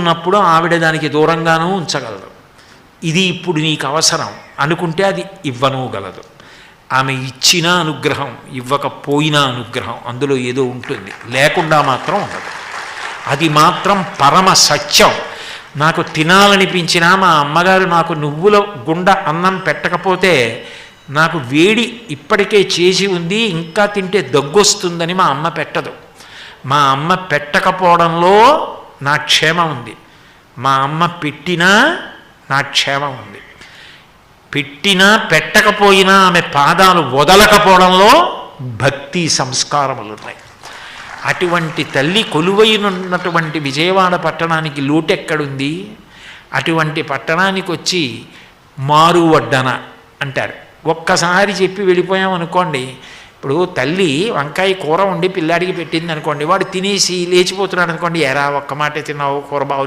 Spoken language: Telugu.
ఉన్నప్పుడు ఆవిడ దానికి దూరంగానూ ఉంచగలదు. ఇది ఇప్పుడు నీకు అవసరం. అనుకుంటే అది ఇవ్వను గలదు. ఆమె ఇచ్చిన అనుగ్రహం ఇవ్వకపోయినా అనుగ్రహం అందులో ఏదో ఉంటుంది. లేకుండా మాత్రం ఉండదు. అది మాత్రం పరమ సత్యం. నాకు తినాలనిపించినా మా అమ్మగారు నాకు నువ్వుల గుండ అన్నం పెట్టకపోతే నాకు వేడి ఇప్పటికే చేసి ఉంది ఇంకా తింటే దగ్గొస్తుందని మా అమ్మ పెట్టదు. మా అమ్మ పెట్టకపోవడంలో నా క్షేమం ఉంది. మా అమ్మ పెట్టినా నా క్షేమం ఉంది. పెట్టినా పెట్టకపోయినా ఆమె పాదాలు వదలకపోవడంలో భక్తి సంస్కారములు ఉన్నాయి. అటువంటి తల్లి కొలువైనటువంటి విజయవాడ పట్టణానికి లోటెక్కడుంది. అటువంటి పట్టణానికి వచ్చి మారువడ్డన అంటారు. ఒక్కసారి చెప్పి వెళ్ళిపోయాం అనుకోండి ఇప్పుడు తల్లి వంకాయ కూర వండి పిల్లాడికి పెట్టింది అనుకోండి వాడు తినేసి లేచిపోతున్నాడు అనుకోండి ఎరా ఒక్క మాట తిన్నావు కూర బాగు